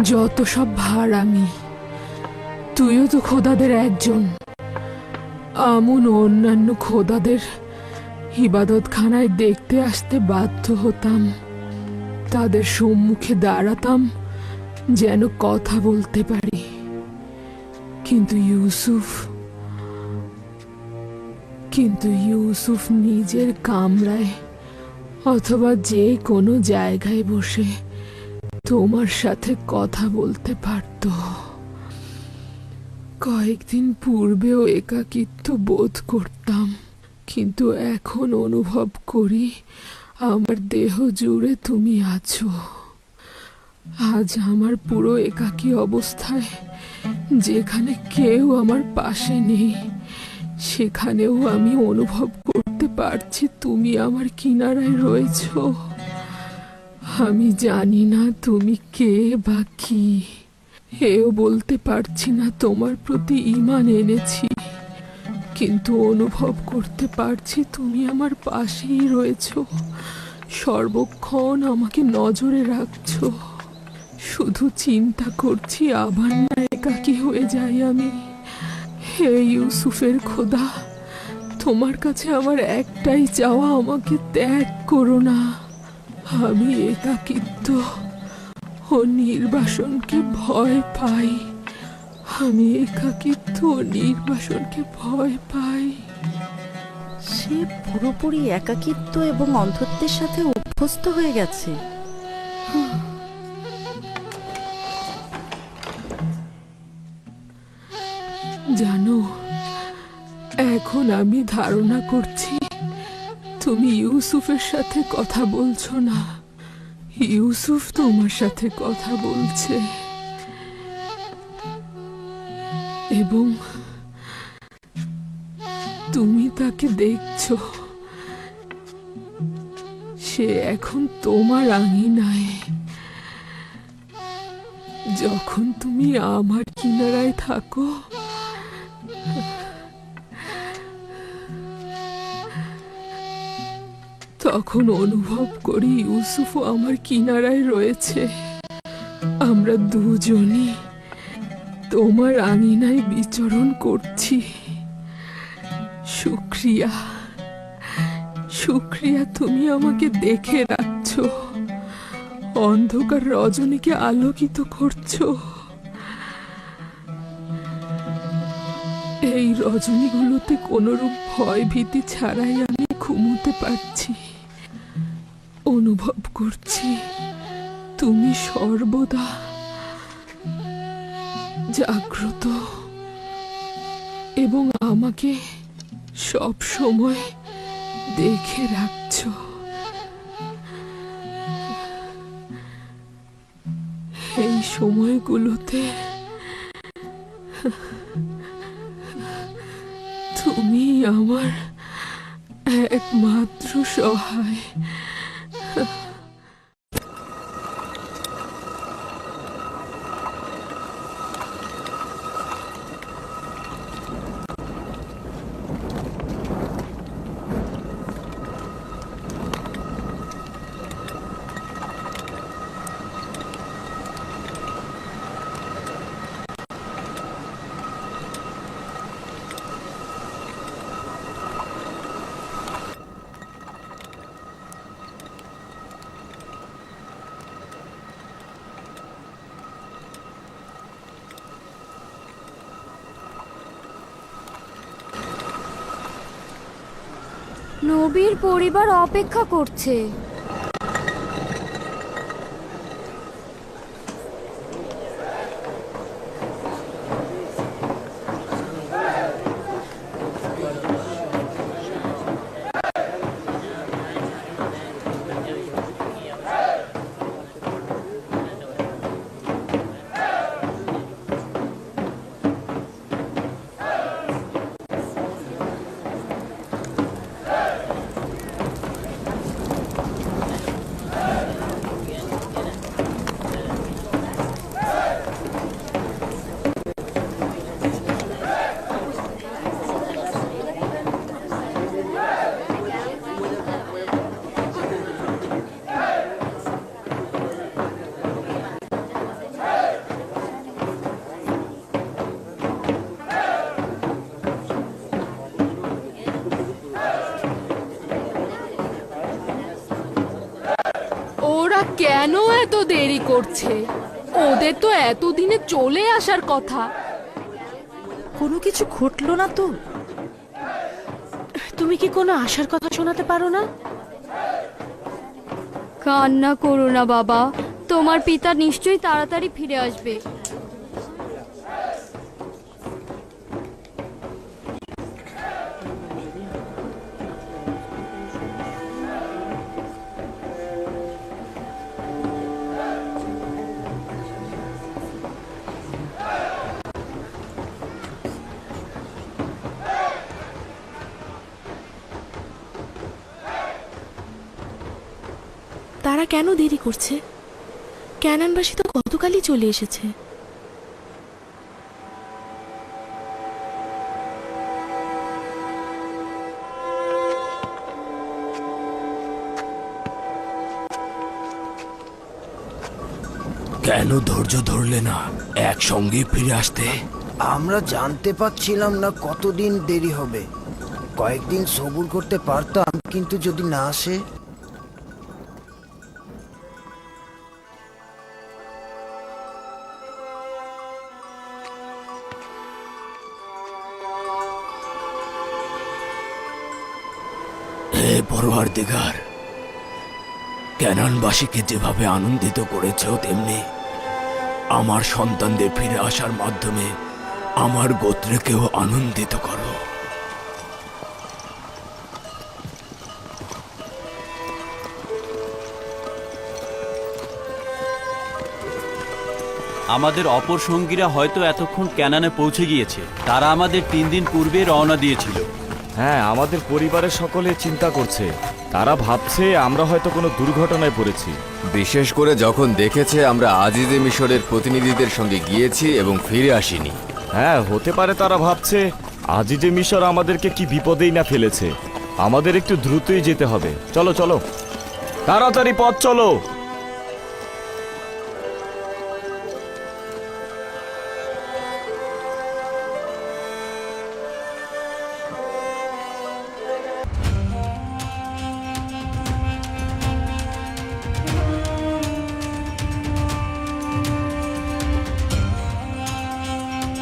যত সব ভার আমি, তুইও তো খোদাদের একজন। আমন অন্যান্য খোদাদের ইবাদতখানায় দেখতে আসতে বাধ্য হতাম। তাদের সম্মুখে দাঁড়াতাম, যেন কথা বলতে পারি। কিন্তু ইউসুফ কিন্তু ইউসুফ নিজের কামরায় অথবা যে কোনো জায়গায় বসে তোমার সাথে কথা বলতে পারত। কয়েকদিন পূর্বেও একাকিত্ব বোধ করতাম, কিন্তু এখন অনুভব করি আমার দেহ জুড়ে তুমি আছো। আজ আমার পুরো একাকী অবস্থায় যেখানে কেউ আমার পাশে নেই, সেখানেও আমি অনুভব করতে পারছি তুমি আমার কিনারায় রয়েছো। আমি জানি না তুমি কে বা কি। এও বলতে পারছি না তোমার প্রতি ইমান এনেছি। কিন্তু অনুভব করতে পারছি তুমি আমার পাশেই রয়েছো। সর্বক্ষণ আমাকে নজরে রাখছো। শুধু চিন্তা করছি আবার না একাকী হয়ে যাই আমি। হে ইউসুফের খোদা, তোমার কাছে আমার একটাই চাওয়া, আমাকে ত্যাগ করো না। আমি একাকিত্ব ও নির্বাসনকে ভয় পাই। আমি একাকিত্ব ও নির্বাসনকে ভয় পাই। সে পুরোপুরি একাকিত্ব এবং অন্ধত্বের সাথে অভ্যস্ত হয়ে গেছে। জানো এখন আমি ধারণা করছি তুমি ইউসুফের সাথে কথা বলছো না। ইউসুফ তোমার সাথে কথা বলছে। এবং তুমি তাকে দেখছ। সে এখন তোমার আঙিনায়। যখন তুমি আমার কিনারায় থাকো তখন অনুভব করি ইউসুফও আমার কিনারায় রয়েছে। আমরা দুজনই তোমার আঙিনায় বিচরণ করছি। শুক্রিয়া। শুক্রিয়া, তুমি আমাকে দেখে রাখছো। অন্ধকার রজনীকে আলোকিত করছ। এই রজনীগুলোতে কোনোরূপ ভয় ভীতি ছাড়াই আমি ঘুমোতে পারছি। অনুভব করছি। তুমি সর্বদা জাগ্রত এবং আমাকে সব সময় দেখে রাখছো। এই সময়গুলোতে তুমি আমার একমাত্র সহায়। 哼 নবীর পরিবার অপেক্ষা করছে। কেন এত দেরি করছে? ওদের তো এতদিনে চলে আসার কথা। কোনো কিছু ঘটলো না তো? তুমি কি কোনো আসার কথা শোনাতে পারো না? কান্না করো না বাবা। তোমার পিতা নিশ্চয়ই তাড়াতাড়ি ফিরে আসবে। তারা কেন দেরি করছে? ক্যানানবাসী তো গতকালই চলে এসেছে। কেন ধৈর্য ধরলে না একসঙ্গে ফিরে আসতে? আমরা জানতে পারছিলাম না কতদিন দেরি হবে। কয়েকদিন সবুর করতে পারতাম কিন্তু যদি না আসে? হে পরোয়ার দিগার। ক্যানানবাসীকে যেভাবে আনন্দিত করেছ, তেমনি আমার সন্তানদের ফিরে আসার মাধ্যমে আমার গোত্রকেও আনন্দিত করো। আমাদের অপর সঙ্গীরা হয়তো এতক্ষণ ক্যানানে পৌঁছে গিয়েছে। তারা আমাদের তিন দিন পূর্বে রওনা দিয়েছিল। হ্যাঁ আমাদের পরিবারের সকলে চিন্তা করছে। তারা ভাবছে আমরা হয়তো কোনো দুর্ঘটনায় পড়েছি। বিশেষ করে যখন দেখেছে আমরা আজিজে মিশরের প্রতিনিধিদের সঙ্গে গিয়েছি এবং ফিরে আসিনি। হ্যাঁ হতে পারে তারা ভাবছে আজই যে মিশর আমাদেরকে কি বিপদেই না ফেলেছে। আমাদের একটু দ্রুতই যেতে হবে। চলো চলো। তাড়াতাড়ি পথ চলো।